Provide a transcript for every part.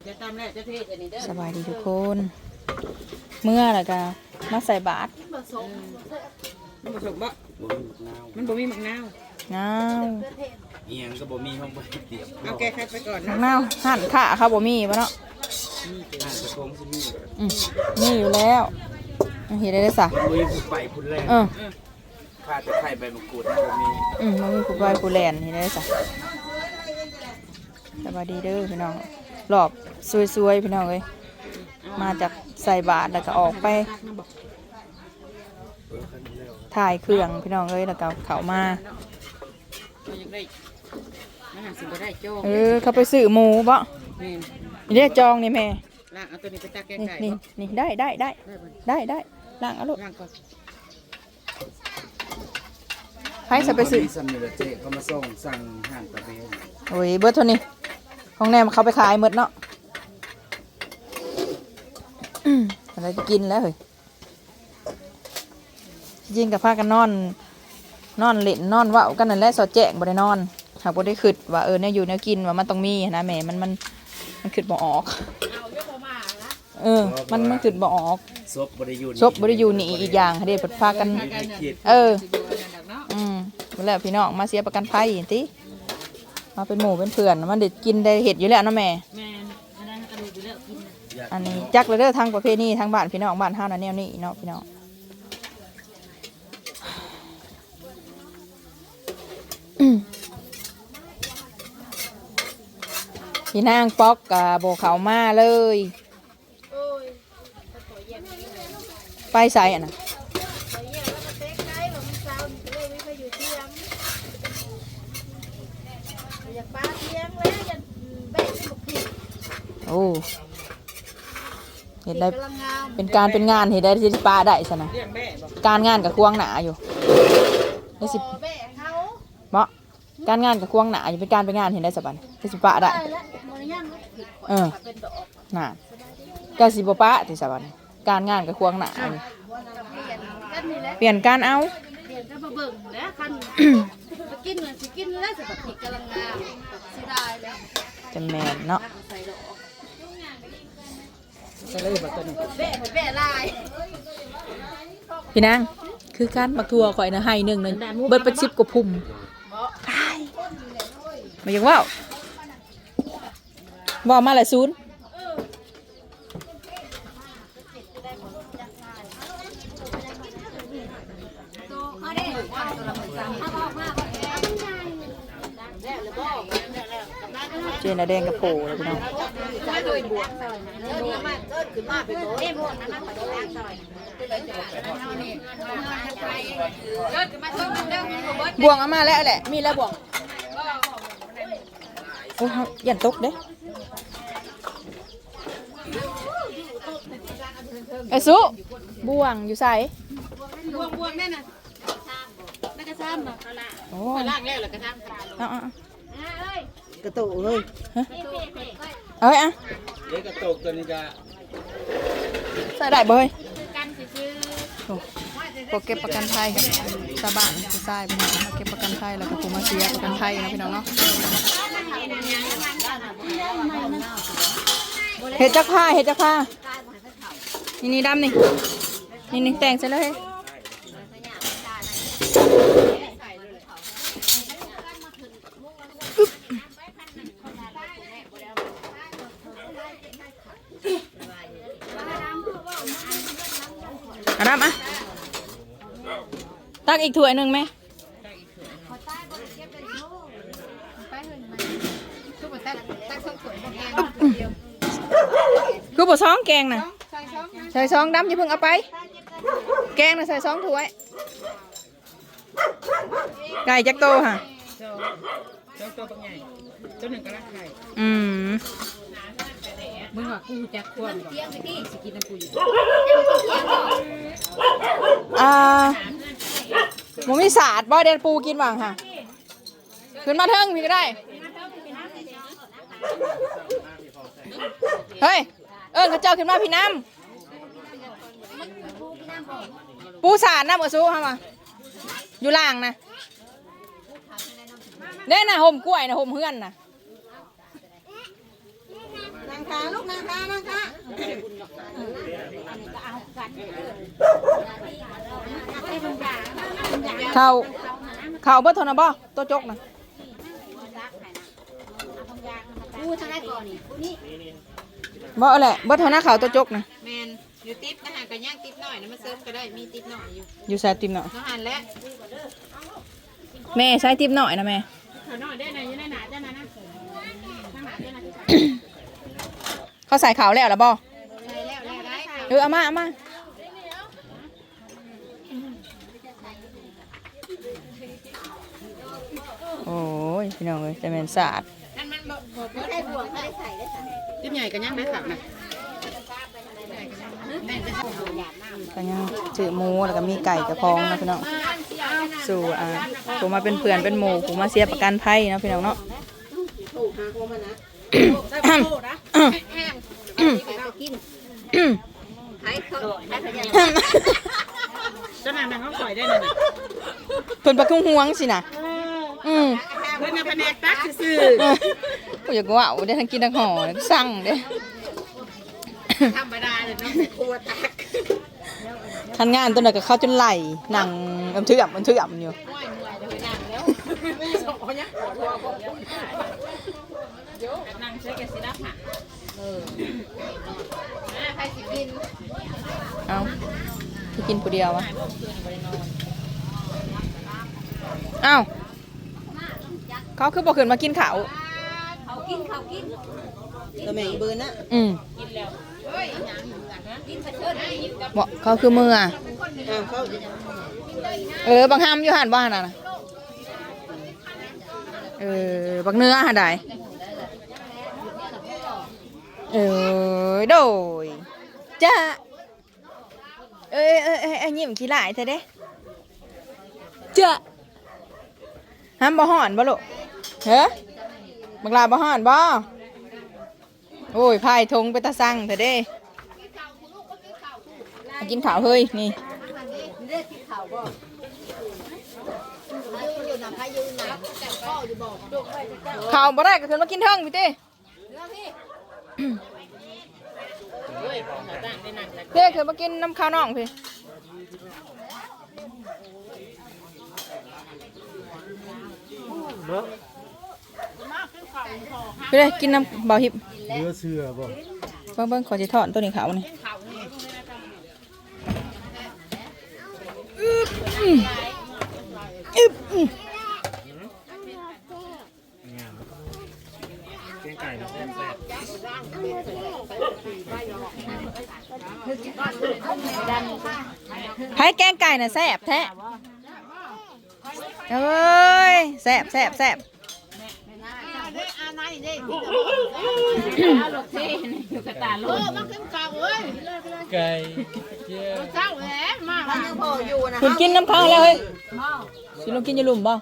สบายดีทุกคน เมื่อแล้วก็มาใส่บาตรมันผสมบ่บ่มีมะนาวมันบ่มีมะนาวง้าวอีหยังก็บ่มีห้องบ่เตรียมเอาแก้คัดไปก่อนข้านะงหน้าหั่นข่าข้าวบ่มีปะเนาะอ่านกระทงสิมีอืมนี่อยู่แล้วเห็นได้ได้สะบ่มีผู้ไปผู้แรกเออข้าแต่ไข่ใบมะกรูดนะบ่มีอืมมันมีผู้ไปผู้แลนเห็นได้ได้สะสบายดีเด้อพี่น้อง รอบสวยๆพี่น้องเอ้ยมาจากใส่บาตรแล้วก็ออกไปเออคันแล้วถ่ายเครื่องพี่น้องเอ้ยแล้วก็เข้ามาเรายังได้มันหาสิบ่ได้โจ้เออเขาไปซื้อหมูบ่นี่นี่เรียกจองนี่แม่ล้างเอาตัวนี้ไปตักแกงนี่ไก่นี่นี่ได้ได้ได้ได้บ่ได้ได้ล้างเอาลูกล้างก่อนให้จะไปซื้อมีซัมนี่ละเจ๊เขามาส่งสั่งห้างตะเวนโอ้ยเบิร์ดเท่านี้ ของแนมเขาไปขายหมดเนาะอืมอะไรจะกินแล้วเฮ้ยจริงกับพากันนอน นอนเล่นนอนเว่ากันนั่นแหละสอดแจ้งบ่ได้นอนหากบ่ได้คิดว่าเออเนี่ยอยู่เนี่ยกินว่ามันต้องมีนะแหม่มันมันมันคิดบ่ออกเออ มันมันคิดบ่ออกซบบ่ได้อยู่ซบบ่ได้อยู่นี่อีกอย่างเด้เพิ่นพากันไม่ได้คิดเออสิอยู่อันนั้นดอกเนาะอืมแล้วพี่น้องมาเสียประกันภัยติ มาเป็นหมู่เป็นเพื่อนมันเด็ดกินได้เห็ดอยู่แล้วเนาะแม่ แม่นอันนั้นกระดูกอยู่แล้วกินนะอยากอันนี้จักเลยเด้อทางประเพณีทางบ้านพี่น้องบ้านเฮานั่นแนวนี้เนาะพี่น้องอืมพี่นางป๊อกกับโบเขามาเลย ไปใส่อะนะ อยากปลาเทียงแล้วอยากแบ่งลูกผิด โอ้เห็น ได้กำลังงามเป็นการเป็นงานเห็นได้ที่ปลาได้สนะเลี้ยงแม่บ่การงานกับควงหนาอยู่ได้สิขอแบ่งเขาเมาะการงานกับควงหนาอยู่เป็นการเป็นงานเห็นได้สบันได้สิปะได้ได้แล้วมันยังผิดเออเป็นดอกน่ะกสิบปะที่สบันการงานกับควงหนาอยู่กันนี่แหละเปลี่ยนการเอาเปลี่ยนก็มาเบิ่งแล้วคันไปกินเลยสิกินแล้วสิแบบผิดกำลังงามแบบสิได้แล้วจะแมนเนาะ ใส่เลยบ่ตัวนี้แบ่ไปแบ่ลายพี่นางคือการมักทัวข่อยนะให้หนึ่งนึ่งเบิดเป็นสิบกว่าพุ่มอ้ายมายังว่าวว่ามาหลายศูนย์ เขาได้ว่าตัวละหมื่นสามถ้าบอกมากก็แอบแล้วหรือบ่เจนนาแดงกับโผล่เลยพี่น้องจะโดยบวกเออนี่มาเกิดขึ้นมาเป็นโบเอ้บวกนั้นมาโดนล้างซอยเกิดขึ้นมาช่วงนึงเด้อมีบ่บ่วงเอามาแล้วแหละ มีแล้วบ่วงโอ้ยยันตกเด้ไอ้สุบ่วงอยู่ใส่บวกบวกแน่น่ะแล้วก็ซ้ำบ่เอาล่ะโอ้ไปยล้างแล้วแล้วก็ทำเอาเอาเอ้ย กระตกเลยเอาเอาเอาเด็กกระตกตัวนี้ก็ใส่ได้บ่เฮ้ยโอเก็บประกันภัยกับชาบานผู้ชายพี่น้องมาเก็บประกันภัยแล้วก็ผู้มาเสียประกันภัยนะพี่น้องเนาะเห็ดจักผ้าเห็ดจักผ้านี่นี่ดำนี่นี่นี่แต่งเสร็จแล้วเฮ้ย อะดำอะตักอีกถ้วยหนึ่งไหมทุกคนตั้งตั้งช่องสวยบ่แกงคือบ่ซ้องแกงน่ะใส่ซองดำอย่าเพิ่งเอาไป แกงน่ะใส่ซองถ้วยไก่จักโตค่ะโจ้โจ้ตัวบักใหญ่ตัวหนึงก็ล้างไข่อืม มึงว่ากูจักควรบ่สิกินน้ำกูอยู่อ่าหมูมีสาดบ่เดนปูกินว่างค่ะขึ้นมาเทิงพี่ก็ได้ เฮ้ย เอิญเขาเจ้าขึ้นมาพี่น้ำปูสาดน้ำกระซูเข้ามาอยู่ล่างนะเด้นะห่มกล้วยนะห่มเฮือนนะ ขาลูกนางขานั่งขาข้าวข้าวเบิดเท่านั้นบ่ตัวจกนะกูทางไหนก่อนนี่กูนี่บ่เอาแหละเบิดเท่านั้นข้าวตัวจกนะแมนอยู่ติ๊บนะฮะก็ย่างติ๊บหน่อยนะมาเซิร์ฟก็ได้มีติ๊บหน่อยอยู่อยู่ใส่ติมหน่อยน้องหันและแม่ใส่ติมหน่อยนะแม่ขอหน่อยได้ไหนอยู่ในหนาจ้านะนะข้างหนาจ้านะ เขาใส่ข้าวแล้วล่ะบ่ใช่แล้วแล้วได้ค่ะเออเอามาเอามาโอ้ยพี่น้องเอ้ยแต่แม่นสะอาดนั่นมันบ่บ่บ่ได้บวกได้ใส่ได้ใส่ติ๊บใหญ่ก็ย่างได้ขับนะก็ยังจือหมูแล้วก็มีไก่กระพองนะพี่น้องสู่อ่าผมมาเป็นเพื่อนเป็นหมู่ผมมาเสียประกันภัยนะพี่น้องเนาะ กินไอ้เขาไอ้เขาจะเจ้านางนางเขาปล่อยได้เลยนะเพิ่นประคุงห่วงสินะอืมเพื่อนในแผนกตักซื่อเออกูอยากว่าได้ทั้งกินทั้งห่อสั่งเด้ธรรมดาเลยเนาะครัวตักทันงานตัวนั้นก็เข้าจนไหลหนังอมเถื่อมมันเถื่อมอยู่ม่วยม่วยเลยนางแล้วสองคนเนี้ยครัวก็นาง ใช้แกสิรับค่ะเออใครสิกินเอาที่กินผู้เดียววะเอ้าเขาคือบอกขึ้นมากินข้าวเขากินเขากินตัวแม่งเบิร์นนะอืมกินกระเชิดกินกับบอกเขาคือมืออะอ้าวเขาเออบางห้ามอยู่หันบ้านน่ะนะเออบางเนื้อหันใด เออโดยจ้าเอ้ยเอ้ยเอ้ยเอ้ยยิ้มขี้หลายเธอเด้จ้าห้ามบ่ห่อนบ่ลูกเฮ้บังลาบ่ห่อนบ่โอ้ยพายทงไปตาสั่งเธอเด้กินข้าวเฮ้ยนี่เลือดที่เขาบ่ยืนอยู่นะพายืนนะแต่พ่ออยู่บอกลูกไปเจ้าวบ่ได้ก็ขึ้นมากินเทิงพี่เต้ เฮ้ยของต่างได้นางแต่เต้ขึ้นมากินน้ำข้าวน่องพี่พี่เต้กินน้ำเบาหิบเนื้อเสือบ่เบิ่งเบิ่งขอจะทอดตัวนี้ขาวนี่อึ๊บอืมอึ๊บอืม แกงไก่แซ่บให้แกงไก่น่ะแซ่บแท้เอ้ยแซ่บแซ่บแซ่บเอาลูกเท่อยู่กระตาลูกมันขึ้นเก่าเว้ยไก่เจียวเจ้าแหมมามันยังพออยู่นะคุณกินน้ำข้าวแล้วเฮ้ย สิลงกินอยาลุ่มบ่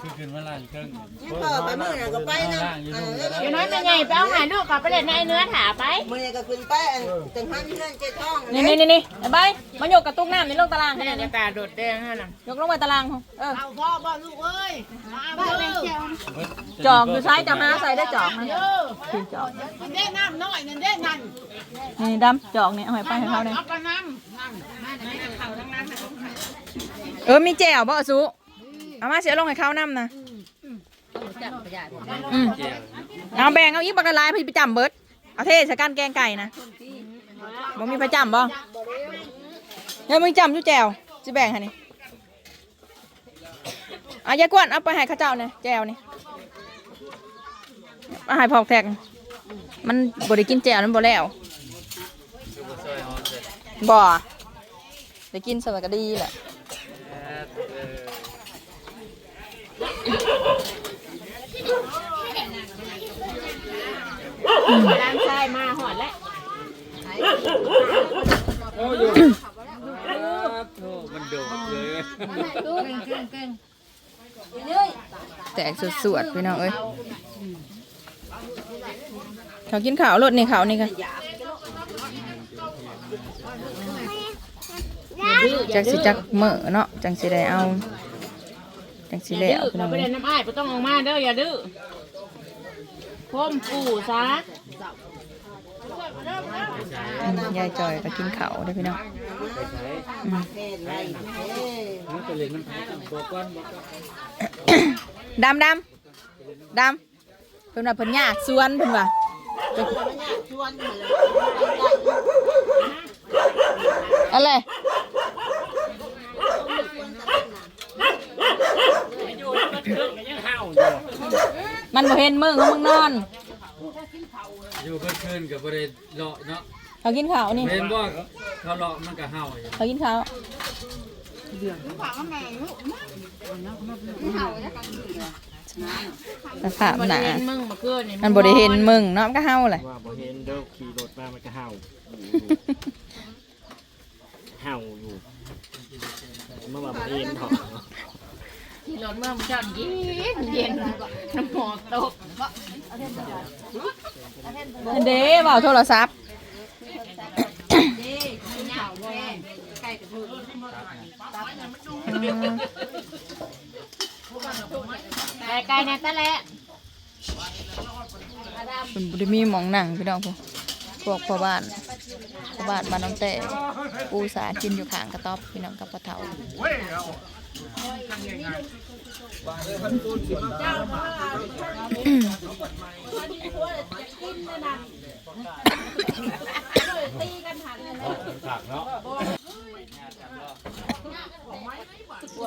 คือคืนว่าล้านเครื่องยังพอไปมื้อน่ะก็ไปนะเอออยู่น้อยแม่ใหญ่ไปเอาหายลูกกลับไปเล่นในเนื้อถาไปมื้อนี้ก็ขึ้นไปอันจังหันเพื่อนเจ๊ท้องนี่นี่นี่นี่ไอ้ใบมาโยกกับตุ้งน้ำในลงตารางให้เนี่ยหน่อยกระตาโดดแดงฮะน่ะยกลงมาตารางเออเอาพ่อบ่ลูกเอ้ยมาบ้านแม่เจ้าจอกอยู่ซ้ายจะหาใส่ได้จอกนะคือจอกมันได้น้ำน้อยนั่นได้นั่นนี่ดำจอกนี่เอาให้ไปให้เขาเลยเอาไปน้ำนั่นมาไหนเขาทั้งนั้นนะเออมีแจ่วบ่อะสุเอามาเสียลงให้เขาน้ำนะอืมเอาแบ่งเอาอีกบักละลายพี่ไปจำเบิดเอาเทใส่กันแกงไก่นะบ่มีไปจำบ่เฮ้ยมึงจำอยู่แจ่วจะแบ่งให้นี่เอายายกวนเอาไปให้ข้าเจ้าเนี่ยแจ่วนี่เอาให้พอกแทกมันบ่ได้กินแจ่วมันบ่แล้วบ่ได้กินสวัสดีแหละ ร้านชายมาหอดแล้วโอ้ยโอ้มันโดดเลยแตกสวดๆพี่น้องเอ้ยเขากินข้าวรถนี่ข้าวนี่ค่ะจังสิจักเมื่อเนาะจังสิได้เอา จังสิได้เอาพี่น้องไปเอ้เล่ยนน้ำอ้ายไม่ต้องออกมาเด้ออย่าดื้อพ่มปู่ซะอืมยายจอยก็กินข้าวเด้อพี่น้องไปใช้เฮ็ดไรเอ้ยมันไปเล่นน้ำพักบอกก่อนบอกก่อนดำดำดำเพิ่นว่าเพิ่นยากสวนเพิ่นว่าชวนมาเลยอะไร อยู่ มันเกินกันยังเห่าอยู่มันบ่เห็นมึงเขามึงนอนอยู่เพิ่นคืนกับบริเลาะเนาะเขากินข้าวนี่เห็นบ่เขาเลาะมันก็เห่าอยู่เขากินข้าวสภาพหนามึงมาเกินนี่มันบ่ได้เห็นมึงเนาะมันก็เฮาแหละว่าบ่เห็นเด้อขี่รถมามันก็เห่าเห่าอยู่เมื่อว่าบ่เห็นเถาะ ที่รถเมื่อมึงเจ้าเย็นเย็นน้ำหมอกตกเด้เว้าโทรศัพท์ไกลๆเนี่ยตะแหละเพิ่นบ่ได้มีมองหนังพี่น้องพวกพวกพ่อบ้าน บ้านบ้านน้องแต่ปูสากินอยู่ข้างกระต๊อบพี่น้องกับปะเฒ่า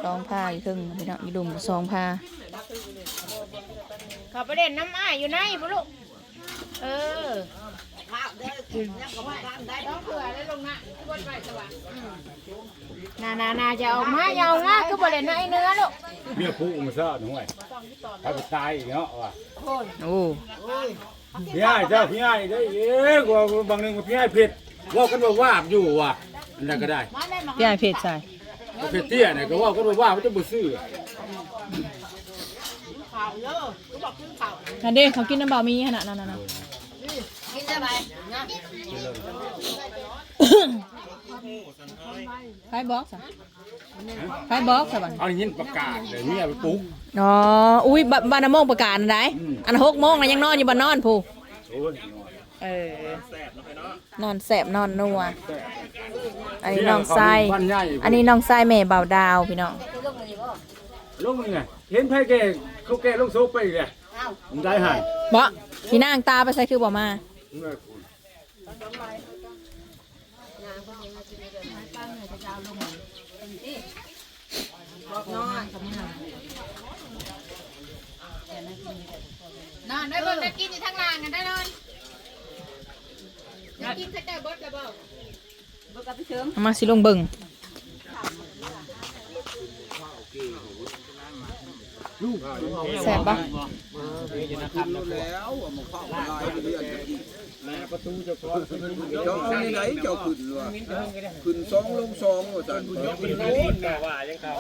ซองผ้าอยู่ครึ่งพี่น้องอยู่ดุมซองผ้าเขาไปเล่นน้ำอ้ายอยู่ไหนพ่ลูกเออ ต้องเผื่อแล้วลงนะบนไปสว่างนานานาจะออกมาเยาวนะก็บ่เล่นน้อยเนื้อลูกเมียผู้มาซ่าหน่วยถ้าไปตายอีกเนาะว่ะโอ้พี่ไอ้เจ้าพี่ไอ้ได้เอ๊ะกว่าบางหนึงว่าพี่ไอ้เผ็ดว่ากันว่าว่าบอยู่ว่ะอันนั้นก็ได้พี่ไอเพจใส่ว่าเผ็ดเตี้ยเนี่ยก็ว่ากันว่าว่ามันจะบ่ซื้อนั่นเด้เขากินน้ำเบามีขนาดนั้นน่ะนะกินได้ไหม ไฟบ็อกซ์อะไฟบ็อกซ์อะบัดเอาหินประกาศเลยเมียไปปลุ๊กอ๋อ อุ้ยบบ้านน้ำโมงประกาศอันใดอันหกโมงนะยังนอนอยู่บ้านนอนผู้โอ้ยเออนอนแสบนอนนัว อันนี้น้องไส้บ้านใหญ่อันนี้น้องไส้แม่เบาดาวพี่น้องลงนี่ไงเห็นไผแก่เขาแก่ลงโซไปเลยผมได้ให้บ่พี่นางตาไปใส่คือบ่มา นอนได้เบิ่งได้กินอยู่ทั้งลางกันได้นอนได้กินใส่แต่บดแล้วบ่เชิงมาสิลงเบิ่ง แสบปะเจ้าเอาไหนเจ้าขึ้นวะขึ้นสองลงสองว่าจันว่ายังเขา